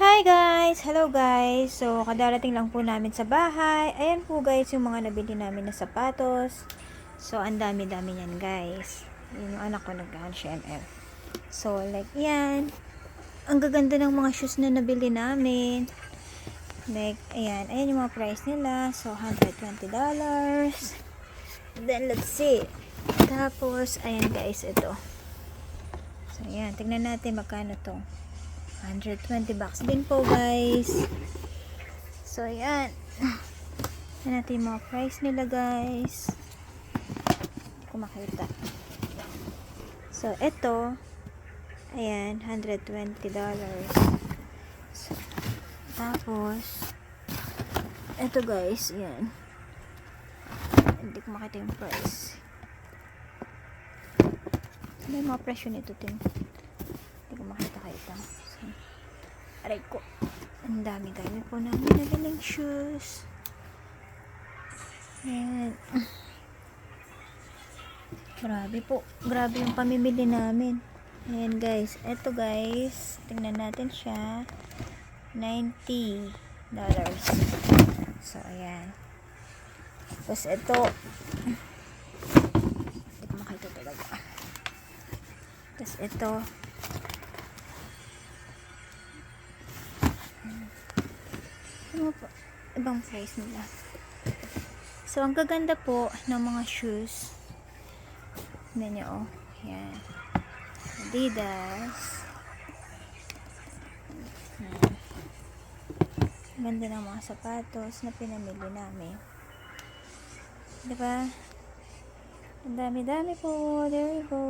Hi guys! Hello guys! So, kadarating lang po namin sa bahay. Ayan po guys yung mga nabili namin na sapatos. So, ang dami-dami yan guys. Yun yung anak ko nag-H&M. So, like yan. Ang gaganda ng mga shoes na nabili namin. Like, ayan. Ayan yung mga price nila. So, $120. Then, let's see. Tapos, ayan guys, ito. So, ayan. Tignan natin magkano to. 120 bucks din po guys. So ayan. Yan natin yung mga price nila guys. Hindi ko makita. So ito ayan 120 dollars. So, tapos ito guys. Ayan. Hindi ko makita yung price. Ano yung mga presyo nito tin 1,000. Aray ko. Ang dami-dami po namin nadalang shoes. Ayan. Grabe po. Grabe yung pamimili namin. Ayan guys. Ito guys. Tingnan natin siya. 90 dollars. So, ayan. Tapos ito. Hindi ko makita talaga. Tapos ito. Ano po, ibang price nila. So, ang gaganda po ng mga shoes. Tignan nyo, oh. Yan. Adidas. Yan. Ang Ganda ng mga sapatos na pinamili namin. Diba? Ang dami-dami po. There you go.